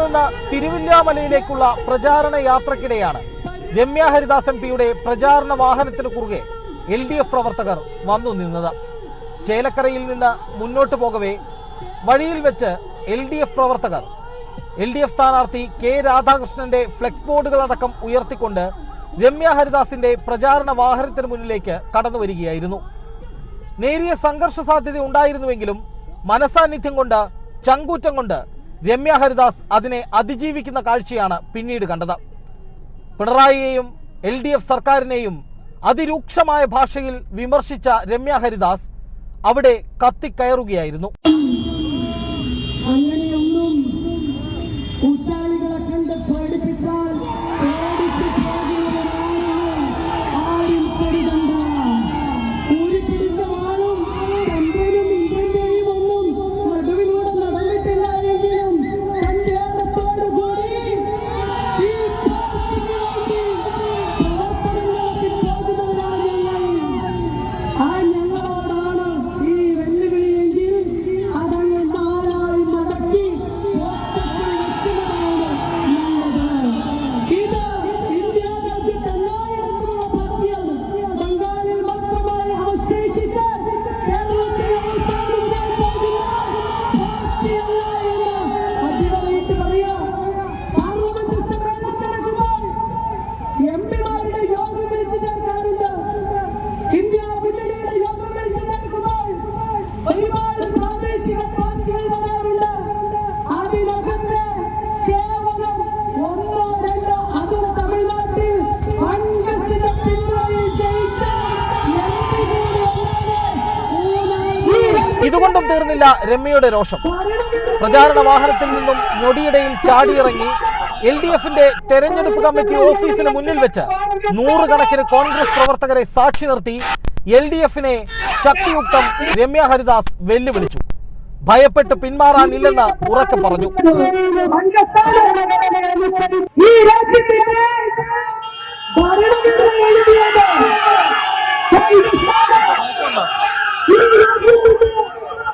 നിന്ന് തിരുവില്ലാമലയിലേക്കുള്ള പ്രചാരണ യാത്രക്കിടെയാണ് രമ്യ ഹരിദാസ് എം പിയുടെ പ്രചാരണ വാഹനത്തിന് കുറുകെ എൽ ഡി എഫ് പ്രവർത്തകർ വന്നു നിന്നത്. ചേലക്കരയിൽ നിന്ന് മുന്നോട്ട് പോകവേ വഴിയിൽ വെച്ച് എൽ ഡി എഫ് പ്രവർത്തകർ എൽ ഡി എഫ് സ്ഥാനാർത്ഥി കെ രാധാകൃഷ്ണന്റെ ഫ്ലെക്സ് ബോർഡുകളടക്കം ഉയർത്തിക്കൊണ്ട് രമ്യ ഹരിദാസിന്റെ പ്രചാരണ വാഹനത്തിന് മുന്നിലേക്ക് കടന്നു വരികയായിരുന്നു. നേരിയ സംഘർഷ സാധ്യത ഉണ്ടായിരുന്നുവെങ്കിലും മനസാന്നിധ്യം കൊണ്ട് ചങ്കൂറ്റം കൊണ്ട് രമ്യ ഹരിദാസ് അതിനെ അതിജീവിക്കുന്ന കാഴ്ചയാണ് പിന്നീട് കണ്ടത്. പിണറായിയെയും എൽ ഡി എഫ് സർക്കാരിനെയും അതിരൂക്ഷമായ ഭാഷയിൽ വിമർശിച്ച രമ്യ ഹരിദാസ് അവിടെ കത്തിക്കയറുകയായിരുന്നു. ഇതുകൊണ്ടും തീർന്നില്ല രമ്യയുടെ രോഷം. പ്രചാരണ വാഹനത്തിൽ നിന്നും ഞൊടിയിടയിൽ ചാടിയിറങ്ങി എൽ ഡി എഫിന്റെ തെരഞ്ഞെടുപ്പ് കമ്മിറ്റി ഓഫീസിന് മുന്നിൽ വെച്ച് നൂറുകണക്കിന് കോൺഗ്രസ് പ്രവർത്തകരെ സാക്ഷി നിർത്തി എൽ ഡി എഫിനെ ശക്തിയുക്തം രമ്യ ഹരിദാസ് വെല്ലുവിളിച്ചു. ഭയപ്പെട്ട് പിന്മാറാനില്ലെന്ന് ഉറക്കെ പറഞ്ഞു. ഭരണഘടന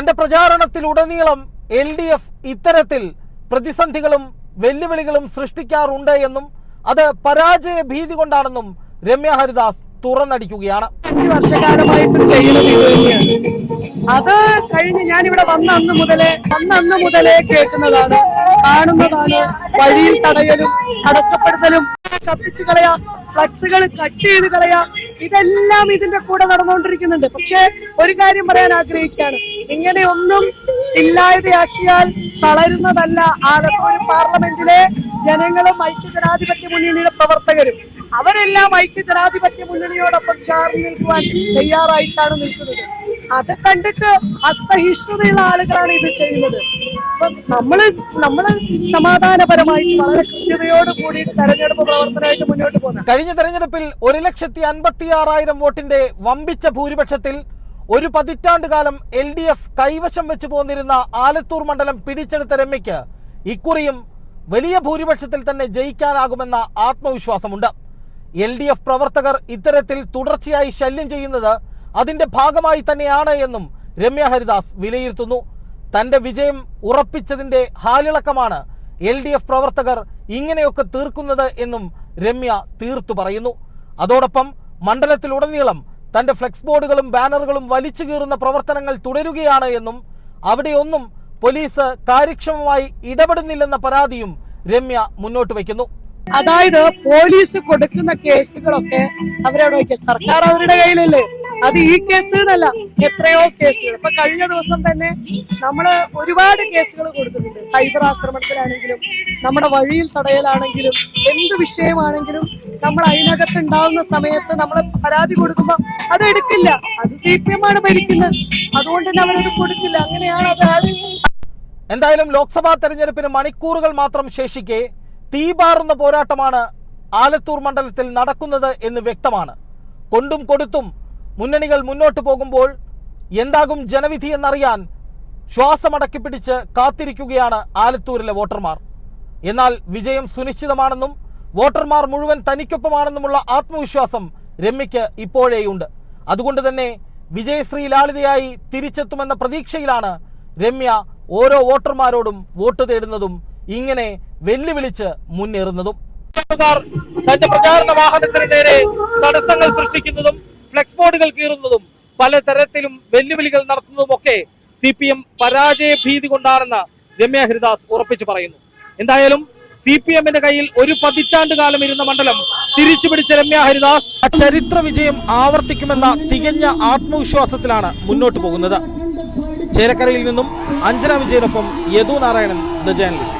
തന്റെ പ്രചാരണത്തിലുടനീളം എൽ ഡി എഫ് ഇത്തരത്തിൽ പ്രതിസന്ധികളും വെല്ലുവിളികളും സൃഷ്ടിക്കാറുണ്ട് എന്നും അത് പരാജയ ഭീതി കൊണ്ടാണെന്നും രമ്യ ഹരിദാസ് തുറന്നടിക്കുകയാണ്. അത് കഴിഞ്ഞ് ഞാനിവിടെ വന്ന അന്ന് മുതലേ വന്ന അന്ന് മുതലേ കേൾക്കുന്നതാണ്. കാണുന്നതാണ് വഴിയിൽ തടയലും തടസ്സപ്പെടുത്തലും കത്തിച്ചു കളയാ ഫ്ലക്സുകൾ കട്ട് ചെയ്ത് കളയാ ഇതെല്ലാം ഇതിന്റെ കൂടെ നടന്നുകൊണ്ടിരിക്കുന്നുണ്ട്. പക്ഷേ ഒരു കാര്യം പറയാൻ ആഗ്രഹിക്കുകയാണ്. ഇങ്ങനെയൊന്നും ഇല്ലാതെയാക്കിയാൽ തളരുന്നതല്ല ആലത്തൂർ പാർലമെന്റിലെ ജനങ്ങളും ഐക്യ ജനാധിപത്യ മുന്നണിയുടെ പ്രവർത്തകരും. അവരെല്ലാം ഐക്യ ജനാധിപത്യ മുന്നണിയോടൊപ്പം ചേർന്ന് നിൽക്കുവാൻ തയ്യാറായിട്ടാണ് നിൽക്കുന്നത്. അത് കണ്ടിട്ട് അസഹിഷ്ണുതയുള്ള ആളുകളാണ് ഇത് ചെയ്യുന്നത്. നമ്മൾ നമ്മൾ സമാധാനപരമായിട്ട് വളരെ കൃത്യതയോട് കൂടി തെരഞ്ഞെടുപ്പ് പ്രവർത്തനമായിട്ട് മുന്നോട്ട് പോകുന്നത് കഴിഞ്ഞ തെരഞ്ഞെടുപ്പിൽ ഒരു ലക്ഷത്തി അൻപത്തി ആറായിരം വോട്ടിന്റെ വമ്പിച്ച ഭൂരിപക്ഷത്തിൽ ഒരു പതിറ്റാണ്ട് കാലം എൽ ഡി എഫ് കൈവശം വെച്ചു പോന്നിരുന്ന ആലത്തൂർ മണ്ഡലം പിടിച്ചെടുത്ത രമ്യയ്ക്ക് ഇക്കുറിയും വലിയ ഭൂരിപക്ഷത്തിൽ തന്നെ ജയിക്കാനാകുമെന്ന ആത്മവിശ്വാസമുണ്ട്. എൽ ഡി എഫ് പ്രവർത്തകർ ഇത്തരത്തിൽ തുടർച്ചയായി ശല്യം ചെയ്യുന്നത് അതിന്റെ ഭാഗമായി തന്നെയാണ് എന്നും രമ്യ ഹരിദാസ് വിലയിരുത്തുന്നു. തന്റെ വിജയം ഉറപ്പിച്ചതിന്റെ ഹാലിളക്കമാണ് എൽ ഡി എഫ് പ്രവർത്തകർ ഇങ്ങനെയൊക്കെ തീർക്കുന്നത് എന്നും രമ്യ തീർത്തു പറയുന്നു. അതോടൊപ്പം മണ്ഡലത്തിലുടനീളം തന്റെ ഫ്ലെക്സ് ബോർഡുകളും ബാനറുകളും വലിച്ചു കീറുന്ന പ്രവർത്തനങ്ങൾ തുടരുകയാണ് എന്നും അവിടെയൊന്നും പോലീസ് കാര്യക്ഷമമായി ഇടപെടുന്നില്ലെന്ന പരാതിയും രമ്യ മുന്നോട്ട് വയ്ക്കുന്നു. അതായത് പോലീസ് കൊടുക്കുന്ന കേസുകളൊക്കെ അവരവിടെ സർക്കാർ അവരുടെ കയ്യിലല്ലേ? അത് ഈ കേസുകളല്ല എത്രയോ കേസുകൾ. ഇപ്പൊ കഴിഞ്ഞ ദിവസം തന്നെ നമ്മൾ ഒരുപാട് കേസുകൾ കൊടുക്കുന്നുണ്ട് സൈബർ ആക്രമണത്തിലാണെങ്കിലും നമ്മുടെ വഴിയിൽ തടയലാണെങ്കിലും എന്ത് വിഷയമാണെങ്കിലും നമ്മൾ അതിനകത്ത് ഉണ്ടാവുന്ന സമയത്ത് നമ്മൾ പരാതി കൊടുക്കുമ്പോൾ അത് എടുക്കില്ല. അത് സി പി എം ആണ് ഭരിക്കുന്നത്. അതുകൊണ്ട് തന്നെ അവരത് കൊടുക്കില്ല. അങ്ങനെയാണ് അത് എന്തായാലും ലോക്സഭാ തെരഞ്ഞെടുപ്പിന് മണിക്കൂറുകൾ മാത്രം ശേഷിക്കെ തീപാറുന്ന പോരാട്ടമാണ് ആലത്തൂർ മണ്ഡലത്തിൽ നടക്കുന്നത് എന്ന് വ്യക്തമാണ്. കൊണ്ടും കൊടുത്തും മുന്നണികൾ മുന്നോട്ട് പോകുമ്പോൾ എന്താകും ജനവിധി എന്നറിയാൻ ശ്വാസമടക്കി പിടിച്ച് കാത്തിരിക്കുകയാണ് ആലത്തൂരിലെ വോട്ടർമാർ. എന്നാൽ വിജയം സുനിശ്ചിതമാണെന്നും വോട്ടർമാർ മുഴുവൻ തനിക്കൊപ്പമാണെന്നുമുള്ള ആത്മവിശ്വാസം രമ്യയ്ക്ക് ഇപ്പോഴേയുണ്ട്. അതുകൊണ്ട് തന്നെ വിജയശ്രീ ലാളിതയായി തിരിച്ചെത്തുമെന്ന പ്രതീക്ഷയിലാണ് രമ്യ ഓരോ വോട്ടർമാരോടും വോട്ട് തേടുന്നതും ഇങ്ങനെ വെല്ലുവിളിച്ച് മുന്നേറുന്നതും. തന്റെ പ്രചാരണ വാഹനത്തിന് നേരെ തടസ്സങ്ങൾ സൃഷ്ടിക്കുന്നതും ഫ്ലെക്സ് ബോർഡുകൾ കീറുന്നതും പലതരത്തിലും വെല്ലുവിളികൾ നടത്തുന്നതുമൊക്കെ സി പി എം പരാജയ ഭീതി കൊണ്ടാണെന്ന് രമ്യ ഹരിദാസ് ഉറപ്പിച്ചു പറയുന്നു. എന്തായാലും സി പി എമ്മിന്റെ കയ്യിൽ ഒരു പതിറ്റാണ്ട് കാലം ഇരുന്ന മണ്ഡലം തിരിച്ചു പിടിച്ച രമ്യ ഹരിദാസ് ചരിത്ര വിജയം ആവർത്തിക്കുമെന്ന തികഞ്ഞ ആത്മവിശ്വാസത്തിലാണ് മുന്നോട്ട് പോകുന്നത്. ചേലക്കരയിൽ നിന്നും അഞ്ജന വിജയനൊപ്പം യദു നാരായണൻ ദ ജേർണലിസ്റ്റ്.